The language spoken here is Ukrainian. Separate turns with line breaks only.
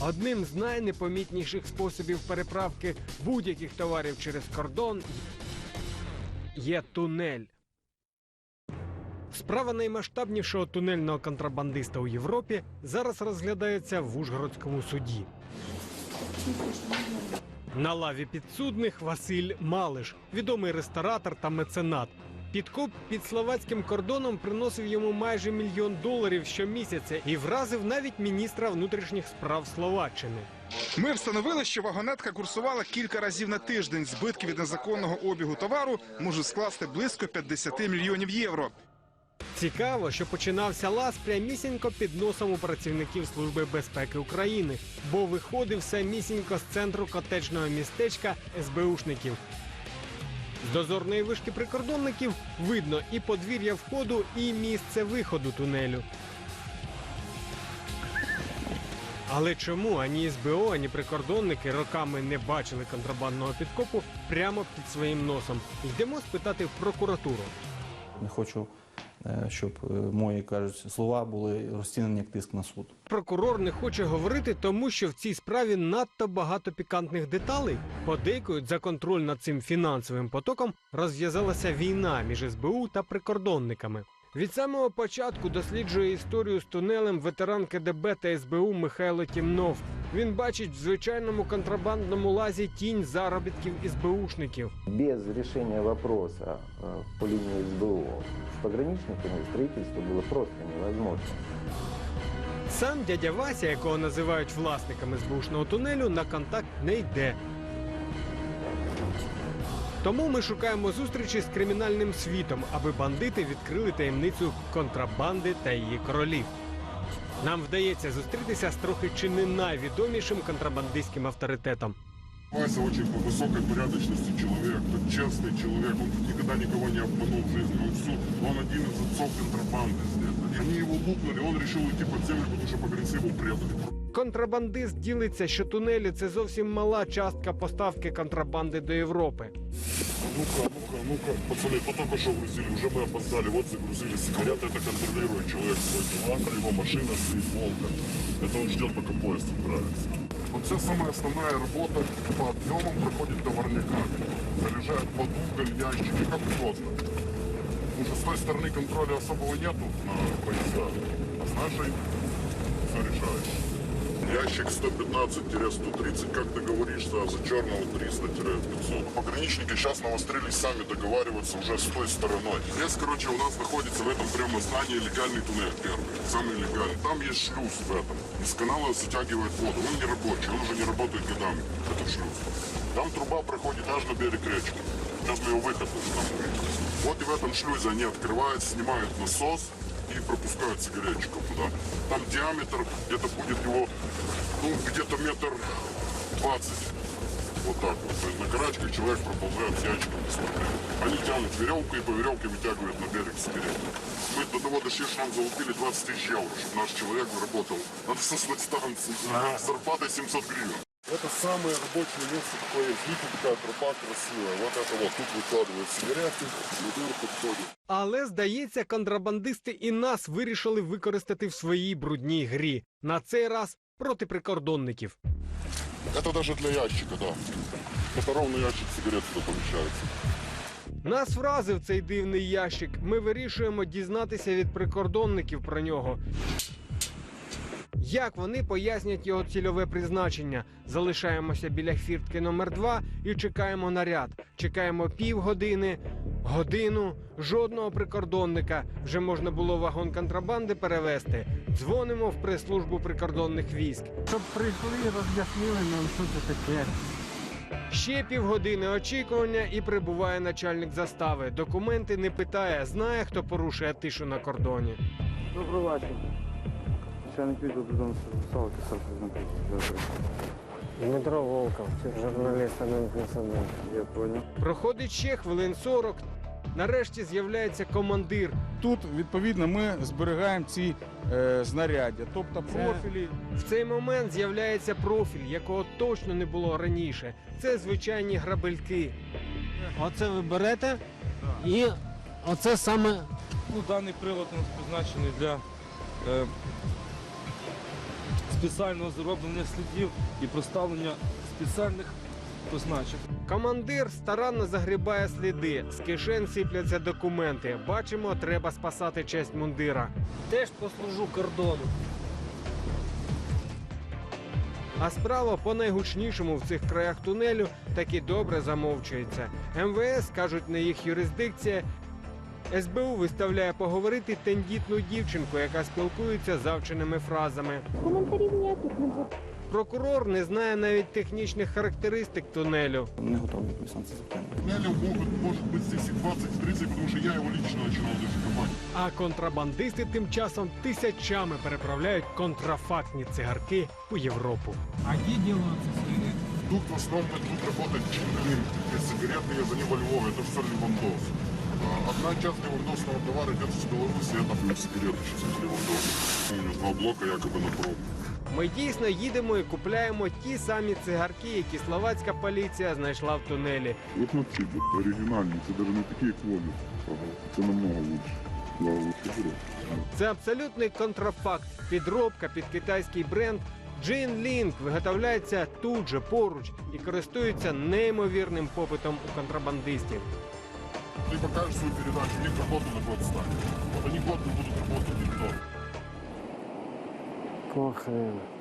Одним з найнепомітніших способів переправки будь-яких товарів через кордон є тунель. Справа наймасштабнішого тунельного контрабандиста у Європі зараз розглядається в Ужгородському суді. На лаві підсудних Василь Малиш, відомий ресторатор та меценат. Підкоп під словацьким кордоном приносив йому майже мільйон доларів щомісяця і вразив навіть міністра внутрішніх справ Словаччини.
Ми встановили, що вагонетка курсувала кілька разів на тиждень. Збитки від незаконного обігу товару можуть скласти близько 50 мільйонів євро.
Цікаво, що починався лаз прямісінько під носом у працівників Служби безпеки України, бо виходив самісінько з центру котеджного містечка СБУшників. З дозорної вишки прикордонників видно і подвір'я входу, і місце виходу тунелю. Але чому ані СБО, ані прикордонники роками не бачили контрабандного підкопу прямо під своїм носом? Йдемо спитати в прокуратуру.
Не хочу, е, щоб е, мої кажуть слова були розцінені як тиск на суд.
Прокурор не хоче говорити, тому що в цій справі надто багато пікантних деталей. Подейкують за контроль над цим фінансовим потоком розв'язалася війна між СБУ та прикордонниками. Від самого початку досліджує історію з тунелем ветеран КДБ та СБУ Михайло Тімнов. Він бачить в звичайному контрабандному лазі тінь заробітків СБУшників.
Без решения вопроса э, по линии СБУ с пограничниками строительство было просто невозможно.
Сам дядя Вася, якого називають власниками СБУшного тунелю, на контакт не йде. Тому ми шукаємо зустрічі з кримінальним світом, аби бандити відкрили таємницю контрабанди та її королів. Нам вдається зустрітися з трохи чи не найвідомішим контрабандистським авторитетом.
Вася очень по высокой порядочности человек, тот честный человек, он никогда никого не обманул в жизни, он все, он один из отцов контрабанды здесь. Они его лупнули, он решил уйти под землю, потому что погранцы его предали.
Контрабандист ділиться, що тунелі це зовсім мала частка поставки контрабанди до Європи.
Ну-ка, ну-ка, ну-ка, пацаны, то только что грузили, уже мы опоздали, вот загрузили сигарет, это контролирует человек свой дела, его машина стоит, волка. Это он ждет, пока поезд отправится. Вот вся самая основная работа по объемам проходит товарняками. Заряжают под уголь, ящики, как угодно. С той стороны контроля особого нету на поезда, а с нашей все решается. Ящик 115-130, как договоришься, а за черного 300-500. Пограничники сейчас навострились сами договариваться уже с той стороной. Здесь, короче, у нас находится в этом прямо здании легальный туннель первый, самый легальный. Там есть шлюз в этом. Из канала затягивает воду. Он не рабочий, он уже не работает годами, этот шлюз. Там труба проходит аж на берег речки. Его выход. Вот и в этом шлюзе они открывают, снимают насос и пропускают сигаретчиков туда. Там диаметр где-то будет его, ну, где-то метр двадцать. Вот так вот. То есть на карачках человек проползает с ящиком. Они тянут веревку и по веревке вытягивают на берег сигареты. Мы до того дошли, что нам залупили 20 тысяч евро, чтобы наш человек работал. Надо создать станцию с зарплатой 700 гривен. Это самое рабочее место, такое есть. Видите, такая труба красивая. Вот это вот. Тут выкладывают сигареты, на дырку входит.
Але здається, контрабандисти і нас вирішили використати в своїй брудній грі. На цей раз проти прикордонників.
Это даже для ящика, да. Это ровно ящик сигарет сюда помещается.
Нас вразив цей дивний ящик. Ми вирішуємо дізнатися від прикордонників про нього. Як вони пояснять його цільове призначення? Залишаємося біля фіртки номер 2 і чекаємо наряд. Чекаємо півгодини, годину, жодного прикордонника. Вже можна було вагон контрабанди перевезти. Дзвонимо в прес-службу прикордонних військ. Щоб прийшли, роз'яснили нам, що це таке. Ще півгодини очікування і прибуває начальник застави. Документи не питає, знає, хто порушує тишу на кордоні.
Начальник відділу придомства Салки, Сарки, Добре.
Дмитро Волков, журналіст ННК
Я понял.
Проходить ще хвилин 40. Нарешті з'являється командир.
Тут відповідно ми зберігаємо ці е, знаряддя, тобто профілі.
В цей момент з'являється профіль, якого точно не було раніше. Це звичайні грабельки. Оце ви берете і оце саме
Ну, даний прилад у нас призначений для е, спеціально зроблених слідів і проставлення спеціальних позначок.
Командир старанно загрібає сліди. З кишень сипляться документи. Бачимо, треба спасати честь мундира.
Теж послужу кордону.
А справа по найгучнішому в цих краях тунелю таки добре замовчується. МВС кажуть, не їх юрисдикція. СБУ виставляє поговорити тендітну дівчинку, яка спілкується завченими фразами.
Коментарів ніяких не буде.
Прокурор не знає навіть технічних характеристик тунелю.
Не готовий відповісти на це запитання.
Туннелей могут, может быть здесь и 20-30, потому что я его лично начинал дефековать.
А контрабандисти тим часом тисячами переправляють контрафактні цигарки у Європу.
Тут в основном тут работает Чиндалин, без сигареты я за него Львова, это все Левандос. А, Одна часть левандосного товара идет из Беларуси, это плюс сигареты сейчас из Левандоса. У него два блока якобы на пробу.
Ми дійсно їдемо і купляємо ті самі цигарки, які словацька поліція знайшла в тунелі.
Вот смотрите, оригинальные, это даже не такие клоны. Это намного лучше. Я лучше беру.
Це абсолютний контрафакт, підробка під китайський бренд. Джин Лінк виготовляється тут же поруч і користується неймовірним попитом у контрабандистів.
Ты покажешь свою передачу, у них работа год станет. Вот они год не будут работать, никто.
Какого хрена?